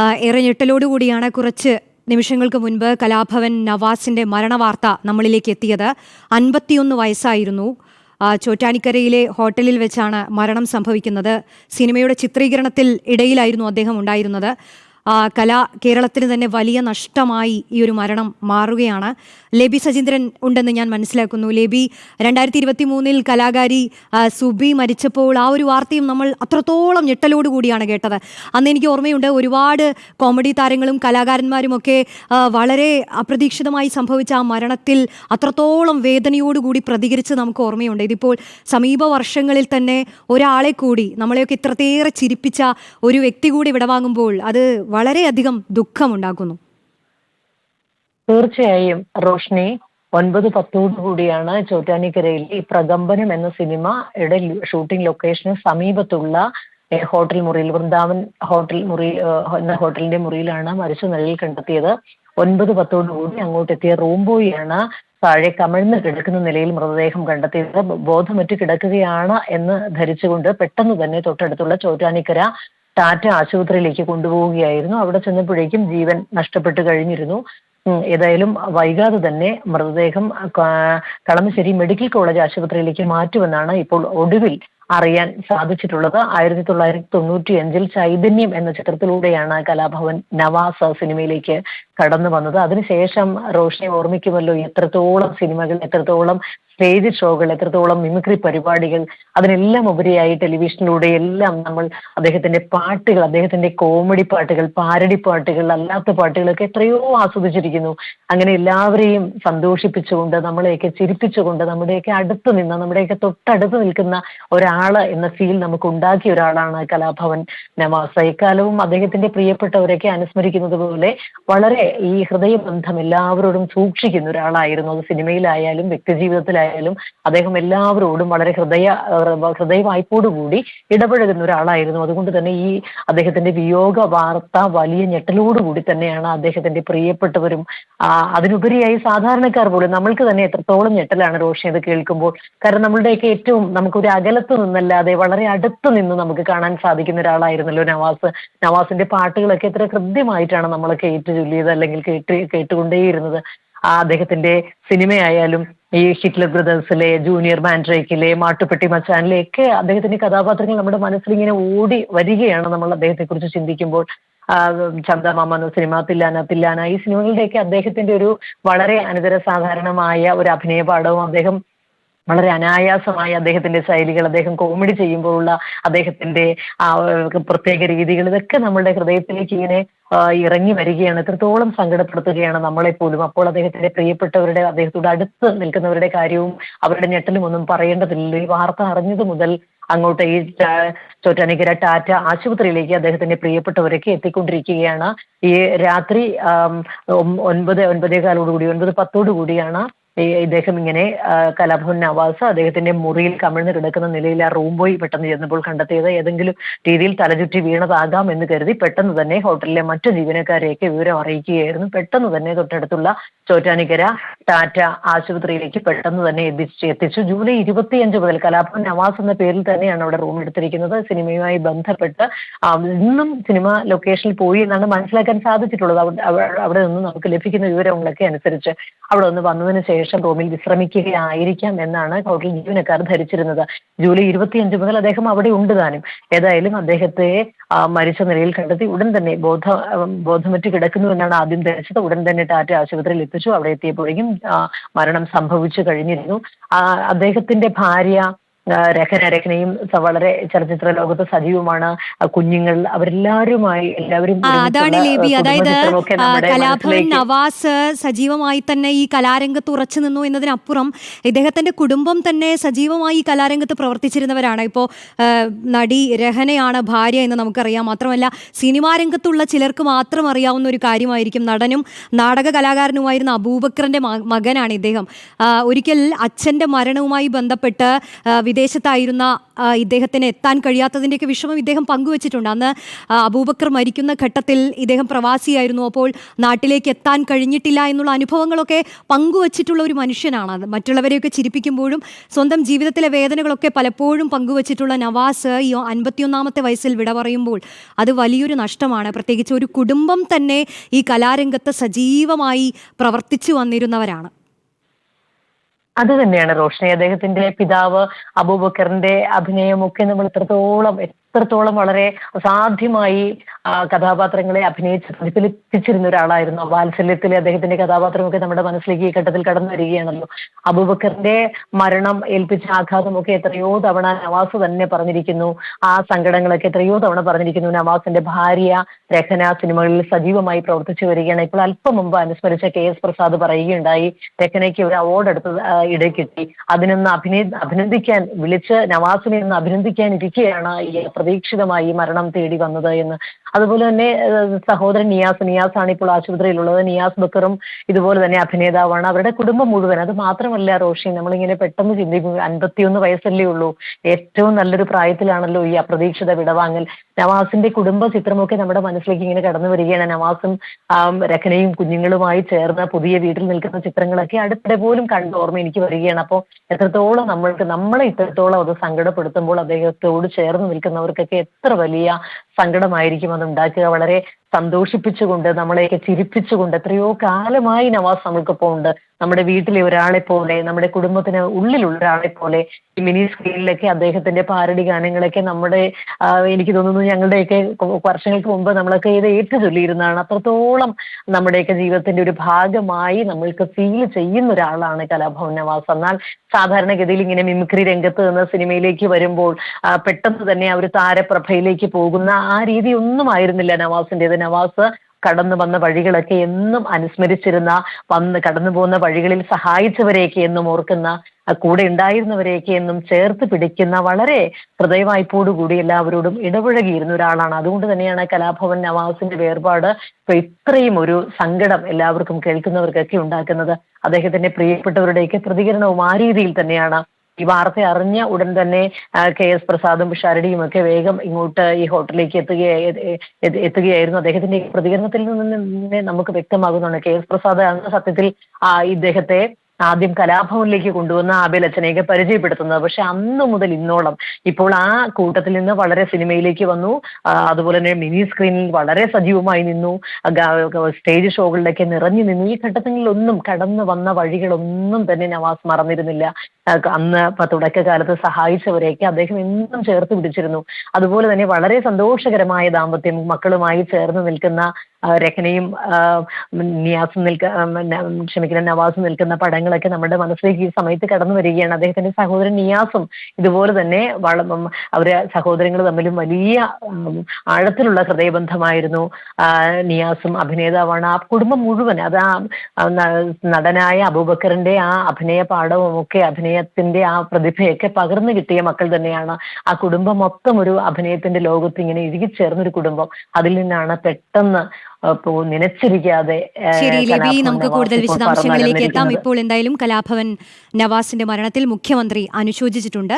ഏറെ കുറച്ച് നിമിഷങ്ങൾക്ക് മുൻപ് കലാഭവൻ നവാസിന്റെ മരണവാർത്ത നമ്മളിലേക്ക് എത്തിയത്. അൻപത്തിയൊന്ന് വയസ്സായിരുന്നു. ചോറ്റാനിക്കരയിലെ ഹോട്ടലിൽ വെച്ചാണ് മരണം സംഭവിക്കുന്നത്. സിനിമയുടെ ചിത്രീകരണത്തിൽ ഇടയിലായിരുന്നു അദ്ദേഹം ഉണ്ടായിരുന്നത്. കല കേരളത്തിന് തന്നെ വലിയ നഷ്ടമായി ഈ ഒരു മരണം മാറുകയാണ്. ലേബി സജീന്ദ്രൻ ഉണ്ടെന്ന് ഞാൻ മനസ്സിലാക്കുന്നു. ലേബി രണ്ടായിരത്തി ഇരുപത്തി മൂന്നിൽ കലാകാരി സുബി മരിച്ചപ്പോൾ ആ ഒരു വാർത്തയും നമ്മൾ അത്രത്തോളം ഞെട്ടലോട് കൂടിയാണ് കേട്ടത്. അന്ന് എനിക്ക് ഓർമ്മയുണ്ട് ഒരുപാട് കോമഡി താരങ്ങളും കലാകാരന്മാരും ഒക്കെ വളരെ അപ്രതീക്ഷിതമായി സംഭവിച്ച ആ മരണത്തിൽ അത്രത്തോളം വേദനയോടുകൂടി പ്രതികരിച്ച് നമുക്ക് ഓർമ്മയുണ്ട്. ഇതിപ്പോൾ സമീപ വർഷങ്ങളിൽ തന്നെ ഒരാളെ കൂടി നമ്മളെയൊക്കെ ഇത്രത്തേറെ ചിരിപ്പിച്ച ഒരു വ്യക്തി കൂടി വിടവാങ്ങുമ്പോൾ അത് വളരെയധികം ദുഃഖമുണ്ടാക്കുന്നു. തീർച്ചയായും റോഷ്നി. ഒൻപത് കൂടിയാണ് ചോറ്റാനിക്കരയിൽ ഈ പ്രകമ്പനം എന്ന സിനിമയുടെ ഷൂട്ടിംഗ് ലൊക്കേഷന് സമീപത്തുള്ള ഹോട്ടൽ മുറിയിൽ വൃന്ദാവൻ ഹോട്ടൽ മുറി എന്ന ഹോട്ടലിന്റെ മുറിയിലാണ് മരിച്ച നിലയിൽ കണ്ടെത്തിയത്. ഒൻപത് കൂടി അങ്ങോട്ട് എത്തിയ റൂം ബോയിയാണ് താഴെ കമിഴ്ന്ന് കിടക്കുന്ന നിലയിൽ മൃതദേഹം കണ്ടെത്തിയത്. ബോധമറ്റ് കിടക്കുകയാണ് എന്ന് ധരിച്ചുകൊണ്ട് പെട്ടെന്ന് തന്നെ തൊട്ടടുത്തുള്ള ചോറ്റാനിക്കര ടാറ്റ ആശുപത്രിയിലേക്ക് കൊണ്ടുപോവുകയായിരുന്നു. അവിടെ ചെന്നപ്പോഴേക്കും ജീവൻ നഷ്ടപ്പെട്ടു കഴിഞ്ഞിരുന്നു. ഏതായാലും വൈകാതെ തന്നെ മൃതദേഹം കളമശ്ശേരി മെഡിക്കൽ കോളേജ് ആശുപത്രിയിലേക്ക് മാറ്റുമെന്നാണ് ഇപ്പോൾ ഒടുവിൽ അറിയാൻ സാധിച്ചിട്ടുള്ളത് ആയിരത്തി തൊള്ളായിരത്തി തൊണ്ണൂറ്റി അഞ്ചിൽ ചൈതന്യം എന്ന ചിത്രത്തിലൂടെയാണ് കലാഭവൻ നവാസ് സിനിമയിലേക്ക് കടന്നു വന്നത്. അതിനുശേഷം റോഷിനെ ഓർമ്മിക്കുമല്ലോ എത്രത്തോളം സിനിമകൾ എത്രത്തോളം സ്റ്റേജ് ഷോകൾ എത്രത്തോളം മിമിക്രി പരിപാടികൾ അതിനെല്ലാം ഉപരിയായി ടെലിവിഷനിലൂടെ എല്ലാം നമ്മൾ അദ്ദേഹത്തിന്റെ പാട്ടുകൾ അദ്ദേഹത്തിന്റെ കോമഡി പാട്ടുകൾ പാരടി പാട്ടുകൾ അല്ലാത്ത പാട്ടുകളൊക്കെ എത്രയോ ആസ്വദിച്ചിരിക്കുന്നു. അങ്ങനെ എല്ലാവരെയും സന്തോഷിപ്പിച്ചുകൊണ്ട് നമ്മളെയൊക്കെ ചിരിപ്പിച്ചുകൊണ്ട് നമ്മുടെയൊക്കെ അടുത്ത് നിന്ന് നമ്മുടെയൊക്കെ തൊട്ടടുത്ത് നിൽക്കുന്ന ഒരാൾ എന്ന ഫീൽ നമുക്ക് ഉണ്ടാക്കിയ ഒരാളാണ് കലാഭവൻ നവാസ്. ഇക്കാലവും അദ്ദേഹത്തിന്റെ പ്രിയപ്പെട്ടവരൊക്കെ അനുസ്മരിക്കുന്നത് പോലെ വളരെ ഈ ഹൃദയബന്ധം എല്ലാവരോടും സൂക്ഷിക്കുന്ന ഒരാളായിരുന്നു. അത് സിനിമയിലായാലും വ്യക്തിജീവിതത്തിലായാലും അദ്ദേഹം എല്ലാവരോടും വളരെ ഹൃദയ ഹൃദയവായ്പോടുകൂടി ഇടപഴകുന്ന ഒരാളായിരുന്നു. അതുകൊണ്ട് തന്നെ ഈ അദ്ദേഹത്തിന്റെ വിയോഗ വാർത്ത വലിയ ഞെട്ടലോടുകൂടി തന്നെയാണ് അദ്ദേഹത്തിന്റെ പ്രിയപ്പെട്ടവരും അതിനുപരിയായി സാധാരണക്കാർ പോലും നമ്മൾക്ക് തന്നെ എത്രത്തോളം ഞെട്ടലാണ് റോഷൻ കേൾക്കുമ്പോൾ. കാരണം നമ്മളുടെയൊക്കെ ഏറ്റവും നമുക്കൊരു അകലത്ത് നിന്നല്ലാതെ വളരെ അടുത്ത് നിന്ന് നമുക്ക് കാണാൻ സാധിക്കുന്ന ഒരാളായിരുന്നല്ലോ നവാസ്. നവാസിന്റെ പാട്ടുകളൊക്കെ എത്ര കൃത്യമായിട്ടാണ് നമ്മൾ കേട്ട് ചൊല്ലിയത് അല്ലെങ്കിൽ കേട്ട് കേട്ടുകൊണ്ടേയിരുന്നത്. ആ അദ്ദേഹത്തിന്റെ സിനിമയായാലും ഈ ഹിറ്റ്ലർ ബ്രദേഴ്സിലെ ജൂനിയർ മാൻഡ്രേക്കിലെ മാട്ടുപ്പെട്ടി മച്ചാനിലെ ഒക്കെ അദ്ദേഹത്തിന്റെ കഥാപാത്രങ്ങൾ നമ്മുടെ മനസ്സിൽ ഇങ്ങനെ ഓടി വരികയാണ് നമ്മൾ അദ്ദേഹത്തെ കുറിച്ച് ചിന്തിക്കുമ്പോൾ ചന്ദ എന്ന സിനിമ തില്ലാന തില്ലാന ഈ സിനിമകളുടെയൊക്കെ അദ്ദേഹത്തിന്റെ ഒരു വളരെ അനന്തര സാധാരണമായ ഒരു അഭിനയ പാഠവും അദ്ദേഹം വളരെ അനായാസമായി അദ്ദേഹത്തിന്റെ ശൈലികൾ അദ്ദേഹം കോമഡി ചെയ്യുമ്പോഴുള്ള അദ്ദേഹത്തിന്റെ ആ പ്രത്യേക രീതികൾ ഇതൊക്കെ നമ്മളുടെ ഹൃദയത്തിലേക്ക് ഇങ്ങനെ ഇറങ്ങി വരികയാണ്. എത്രത്തോളം സങ്കടപ്പെടുത്തുകയാണ് നമ്മളെ പോലും അപ്പോൾ അദ്ദേഹത്തിന്റെ പ്രിയപ്പെട്ടവരുടെ അദ്ദേഹത്തോട് അടുത്ത് നിൽക്കുന്നവരുടെ കാര്യവും അവരുടെ ഞെട്ടലും ഒന്നും പറയേണ്ടതില്ല ഈ വാർത്ത അറിഞ്ഞത് മുതൽ അങ്ങോട്ട് ഈ ചോറ്റാനിക്കര ടാറ്റ ആശുപത്രിയിലേക്ക് അദ്ദേഹത്തിന്റെ പ്രിയപ്പെട്ടവരൊക്കെ എത്തിക്കൊണ്ടിരിക്കുകയാണ്. ഈ രാത്രി ഒമ്പത് ഒൻപതേ കാലോടുകൂടി ഒൻപത് പത്തോടു കൂടിയാണ് ഇദ്ദേഹം ഇങ്ങനെ കലാഭവൻ നവാസ് അദ്ദേഹത്തിന്റെ മുറിയിൽ കമിഴ്ന്ന് കിടക്കുന്ന നിലയിൽ ആ റൂം ബോയ് പെട്ടെന്ന് ചെന്നപ്പോൾ കണ്ടെത്തിയത് ഏതെങ്കിലും രീതിയിൽ തലചുറ്റി വീണതാകാം എന്ന് കരുതി പെട്ടെന്ന് തന്നെ ഹോട്ടലിലെ മറ്റു ജീവനക്കാരെയൊക്കെ വിവരം അറിയിക്കുകയായിരുന്നു. പെട്ടെന്ന് തന്നെ തൊട്ടടുത്തുള്ള ചോറ്റാനിക്കര ടാറ്റ ആശുപത്രിയിലേക്ക് പെട്ടെന്ന് തന്നെ എത്തിച്ച് എത്തിച്ചു. ജൂലൈ ഇരുപത്തിയഞ്ച് മുതൽ കലാഭവൻ നവാസ് എന്ന പേരിൽ തന്നെയാണ് അവിടെ റൂം എടുത്തിരിക്കുന്നത്. സിനിമയുമായി ബന്ധപ്പെട്ട് ഇന്നും സിനിമ ലൊക്കേഷനിൽ പോയി എന്നാണ് മനസ്സിലാക്കാൻ സാധിച്ചിട്ടുള്ളത്. അവിടെ അവ- അവിടെ നിന്ന് നമുക്ക് ലഭിക്കുന്ന വിവരങ്ങളൊക്കെ അനുസരിച്ച് അവിടെ ഒന്ന് വന്നതിന് ശേഷം റൂമിൽ വിശ്രമിക്കുകയായിരിക്കാം എന്നാണ് ഹോട്ടൽ ജീവനക്കാർ ധരിച്ചിരുന്നത്. ജൂലൈ ഇരുപത്തിയഞ്ച് മുതൽ അദ്ദേഹം അവിടെ ഉണ്ട് താനും. ഏതായാലും അദ്ദേഹത്തെ മരിച്ച നിലയിൽ കണ്ടെത്തി ഉടൻ തന്നെ ബോധ ബോധമറ്റ് കിടക്കുന്നു എന്നാണ് ആദ്യം ധരിച്ചത്. ഉടൻ തന്നെ ടാറ്റ ആശുപത്രിയിൽ എത്തിച്ചു. അവിടെ എത്തിയപ്പോഴേക്കും മരണം സംഭവിച്ചു കഴിഞ്ഞിരുന്നു. അദ്ദേഹത്തിന്റെ ഭാര്യ രഹന രഹനയും വളരെ ചലച്ചിത്ര ലോകത്ത് സജീവമാണ്. കുഞ്ഞുങ്ങൾ അവരെല്ലാവരുമായി എല്ലാവരും അതാണ് ലേബി. അതായത് കലാഭവൻ നവാസ് സജീവമായി തന്നെ ഈ കലാരംഗത്ത് ഉറച്ചു നിന്നു എന്നതിനപ്പുറം ഇദ്ദേഹത്തിന്റെ കുടുംബം തന്നെ സജീവമായി ഈ കലാരംഗത്ത് പ്രവർത്തിച്ചിരുന്നവരാണ്. ഇപ്പോ നടി രഹനയാണ് ഭാര്യ എന്ന് നമുക്കറിയാം. മാത്രമല്ല സിനിമാ രംഗത്തുള്ള ചിലർക്ക് മാത്രം അറിയാവുന്ന ഒരു കാര്യമായിരിക്കും നടനും നാടക കലാകാരനുമായിരുന്ന അബൂബക്കറിന്റെ മകനാണ് ഇദ്ദേഹം. ഒരിക്കൽ അച്ഛന്റെ മരണവുമായി ബന്ധപ്പെട്ട് വിദേശത്തായിരുന്ന ഇദ്ദേഹത്തിന് എത്താൻ കഴിയാത്തതിന്റെയൊക്കെ വിഷമം ഇദ്ദേഹം പങ്കുവച്ചിട്ടുണ്ട്. അന്ന് അബൂബക്കർ മരിക്കുന്ന ഘട്ടത്തിൽ ഇദ്ദേഹം പ്രവാസിയായിരുന്നു. അപ്പോൾ നാട്ടിലേക്ക് എത്താൻ കഴിഞ്ഞിട്ടില്ല എന്നുള്ള അനുഭവങ്ങളൊക്കെ പങ്കുവച്ചിട്ടുള്ള ഒരു മനുഷ്യനാണ്. മറ്റുള്ളവരെയൊക്കെ ചിരിപ്പിക്കുമ്പോഴും സ്വന്തം ജീവിതത്തിലെ വേദനകളൊക്കെ പലപ്പോഴും പങ്കുവച്ചിട്ടുള്ള നവാസ് ഈ അൻപത്തിയൊന്നാമത്തെ വയസ്സിൽ വിട പറയുമ്പോൾ അത് വലിയൊരു നഷ്ടമാണ്. പ്രത്യേകിച്ച് ഒരു കുടുംബം തന്നെ ഈ കലാരംഗത്ത് സജീവമായി പ്രവർത്തിച്ചു വന്നിരുന്നവരാണ്. അത് തന്നെയാണ് റോഷ്നി. അദ്ദേഹത്തിന്റെ പിതാവ് അബൂബക്കറിന്റെ അഭിനയമൊക്കെ നമ്മൾ എത്രത്തോളം എത്രത്തോളം വളരെ അസാധ്യമായി ആ, കഥാപാത്രങ്ങളെ അഭിനയിച്ച് പ്രതിഫലിപ്പിച്ചിരുന്ന ഒരാളായിരുന്നു. വാത്സല്യത്തിലെ അദ്ദേഹത്തിന്റെ കഥാപാത്രമൊക്കെ നമ്മുടെ മനസ്സിലേക്ക് ഈ ഘട്ടത്തിൽ കടന്നു വരികയാണല്ലോ. അബൂബക്കറിന്റെ മരണം ഏൽപ്പിച്ച ആഘാതമൊക്കെ എത്രയോ തവണ നവാസ് തന്നെ പറഞ്ഞിരിക്കുന്നു. ആ സങ്കടങ്ങളൊക്കെ എത്രയോ തവണ പറഞ്ഞിരിക്കുന്നു. നവാസിന്റെ ഭാര്യ രഹന സിനിമകളിൽ സജീവമായി പ്രവർത്തിച്ചു വരികയാണ്. ഇപ്പോൾ അല്പം മുമ്പ് അനുസ്മരിച്ച കെ എസ് പ്രസാദ് പറയുകയുണ്ടായി രഹനയ്ക്ക് ഒരു അവാർഡ് എടുത്ത് ഇട കിട്ടി. അതിനൊന്ന് അഭിനയ അഭിനന്ദിക്കാൻ വിളിച്ച് നവാസിനെ ഒന്ന് അഭിനന്ദിക്കാൻ ഇരിക്കുകയാണ് ഈ അപ്രതീക്ഷിതമായി മരണം തേടി വന്നത് എന്ന്. അതുപോലെ തന്നെ സഹോദരൻ നിയാസ് നിയാസ് ആണ് ഇപ്പോൾ ആശുപത്രിയിലുള്ളത്. നിയാസ് ബക്കറും ഇതുപോലെ തന്നെ അഭിനേതാവാണ്. അവരുടെ കുടുംബം മുഴുവൻ അത് മാത്രമല്ല റോഷി നമ്മളിങ്ങനെ പെട്ടെന്ന് ചിന്തിക്കും അൻപത്തിയൊന്ന് വയസ്സല്ലേ ഉള്ളൂ. ഏറ്റവും നല്ലൊരു പ്രായത്തിലാണല്ലോ ഈ അപ്രതീക്ഷിത വിടവാങ്ങൽ. നവാസിന്റെ കുടുംബ ചിത്രമൊക്കെ നമ്മുടെ മനസ്സിലേക്ക് ഇങ്ങനെ കടന്നു വരികയാണ്. നവാസും രഖനയും കുഞ്ഞുങ്ങളുമായി ചേർന്ന് പുതിയ വീട്ടിൽ നിൽക്കുന്ന ചിത്രങ്ങളൊക്കെ അടുത്തിടെ പോലും കണ്ട ഓർമ്മ എനിക്ക് വരികയാണ്. അപ്പോൾ എത്രത്തോളം നമ്മൾക്ക് നമ്മളെ ഇത്രത്തോളം അത് സങ്കടപ്പെടുത്തുമ്പോൾ അദ്ദേഹത്തോട് ചേർന്ന് നിൽക്കുന്നവർക്കൊക്കെ എത്ര വലിയ സങ്കടമായിരിക്കും അത് ഉണ്ടാക്കുക. വളരെ സന്തോഷിപ്പിച്ചുകൊണ്ട് നമ്മളെയൊക്കെ ചിരിപ്പിച്ചുകൊണ്ട് എത്രയോ കാലമായി നവാസ് നമ്മൾക്കൊപ്പം ഉണ്ട്. നമ്മുടെ വീട്ടിലെ ഒരാളെ പോലെ നമ്മുടെ കുടുംബത്തിന് ഉള്ളിലുള്ള ഒരാളെ പോലെ ഈ മിനി സ്ക്രീനിലൊക്കെ അദ്ദേഹത്തിന്റെ പാരടി ഗാനങ്ങളൊക്കെ നമ്മുടെ എനിക്ക് തോന്നുന്നു ഞങ്ങളുടെയൊക്കെ വർഷങ്ങൾക്ക് മുമ്പ് നമ്മളൊക്കെ ഇത് ഏറ്റു ചൊല്ലിയിരുന്നതാണ് അത്രത്തോളം നമ്മുടെയൊക്കെ ജീവിതത്തിന്റെ ഒരു ഭാഗമായി നമ്മൾക്ക് ഫീൽ ചെയ്യുന്ന ഒരാളാണ് കലാഭവൻ നവാസ്. എന്നാൽ സാധാരണഗതിയിൽ ഇങ്ങനെ മിമിക്രി രംഗത്ത് നിന്ന് സിനിമയിലേക്ക് വരുമ്പോൾ പെട്ടെന്ന് തന്നെ ആ ഒരു താരപ്രഭയിലേക്ക് പോകുന്ന ആ രീതി ഒന്നും ആയിരുന്നില്ല നവാസിന്റേത്. നവാസ് കടന്നു വന്ന വഴികളൊക്കെ എന്നും അനുസ്മരിച്ചിരുന്ന വന്ന് കടന്നു പോകുന്ന വഴികളിൽ സഹായിച്ചവരെയൊക്കെ എന്നും ഓർക്കുന്ന കൂടെ ഉണ്ടായിരുന്നവരെയൊക്കെ എന്നും ചേർത്ത് പിടിക്കുന്ന വളരെ ഹൃദയവായ്പോടുകൂടി എല്ലാവരോടും ഇടപഴകിയിരുന്ന ഒരാളാണ്. അതുകൊണ്ട് തന്നെയാണ് കലാഭവൻ നവാസിന്റെ വേർപാട് ഇത്രയും ഒരു സങ്കടം എല്ലാവർക്കും കേൾക്കുന്നവർക്കൊക്കെ ഉണ്ടാക്കുന്നത്. അദ്ദേഹത്തിന്റെ പ്രിയപ്പെട്ടവരുടെയൊക്കെ പ്രതികരണവും ആ രീതിയിൽ തന്നെയാണ് ഈ വാർത്ത അറിഞ്ഞ ഉടൻ തന്നെ കെ എസ് പ്രസാദും ഷാരടിയും ഒക്കെ വേഗം ഇങ്ങോട്ട് ഈ ഹോട്ടലിലേക്ക് എത്തുകയായി എത്തുകയായിരുന്നു. അദ്ദേഹത്തിന്റെ പ്രതികരണത്തിൽ നിന്ന് നമുക്ക് വ്യക്തമാകുന്നുണ്ട് കെ എസ് പ്രസാദ് ആണ് സത്യത്തിൽ ഇദ്ദേഹത്തെ ആദ്യം കലാഭവനിലേക്ക് കൊണ്ടുവന്ന ആബേൽ അച്ഛനെയൊക്കെ പരിചയപ്പെടുത്തുന്നത്. പക്ഷെ അന്ന് മുതൽ ഇന്നോളം ഇപ്പോൾ ആ കൂട്ടത്തിൽ നിന്ന് വളരെ സിനിമയിലേക്ക് വന്നു. അതുപോലെ തന്നെ മിനി സ്ക്രീനിൽ വളരെ സജീവമായി നിന്നു. സ്റ്റേജ് ഷോകളിലൊക്കെ നിറഞ്ഞു നിന്നു. ഈ ഘട്ടത്തിലൊന്നും കടന്നു വന്ന വഴികളൊന്നും തന്നെ നവാസ് മറന്നിരുന്നില്ല. അന്ന് തുടക്കകാലത്ത് സഹായിച്ചവരെയൊക്കെ അദ്ദേഹം എന്നും ചേർത്ത് പിടിച്ചിരുന്നു. അതുപോലെ തന്നെ വളരെ സന്തോഷകരമായ ദാമ്പത്യം മക്കളുമായി ചേർന്ന് നിൽക്കുന്ന രഹനയും നിയാസും നിൽക്ക ക്ഷമിക്കുന്ന നവാസും നിൽക്കുന്ന പടങ്ങളൊക്കെ നമ്മുടെ മനസ്സിലേക്ക് ഈ സമയത്ത് കടന്നു വരികയാണ്. അദ്ദേഹത്തിന്റെ സഹോദരൻ നിയാസും ഇതുപോലെ തന്നെ അവരെ സഹോദരങ്ങൾ തമ്മിലും വലിയ ആഴത്തിലുള്ള ഹൃദയബന്ധമായിരുന്നു. നിയാസും അഭിനേതാവാണ്. ആ കുടുംബം മുഴുവൻ അത് ആ, നടനായ അബൂബക്കറിന്റെ ആ അഭിനയ പാഠവും ഒക്കെ അഭിനയത്തിന്റെ ആ പ്രതിഭയൊക്കെ പകർന്നു കിട്ടിയ മക്കൾ തന്നെയാണ്. ആ കുടുംബം മൊത്തം ഒരു അഭിനയത്തിന്റെ ലോകത്ത് ഇങ്ങനെ ഇഴുകിച്ചേർന്നൊരു കുടുംബം. അതിൽ നിന്നാണ് പെട്ടെന്ന് ആ, ഇപ്പോ നനച്ചിരിക്കാതെ ശരി ലിബി നമുക്ക് കൂടുതൽ വിശദാംശങ്ങളിലേക്ക് എത്താം. ഇപ്പോൾ എന്തായാലും കലാഭവൻ നവാസിന്റെ മരണത്തിൽ മുഖ്യമന്ത്രി അനുശോചിച്ചിട്ടുണ്ട്.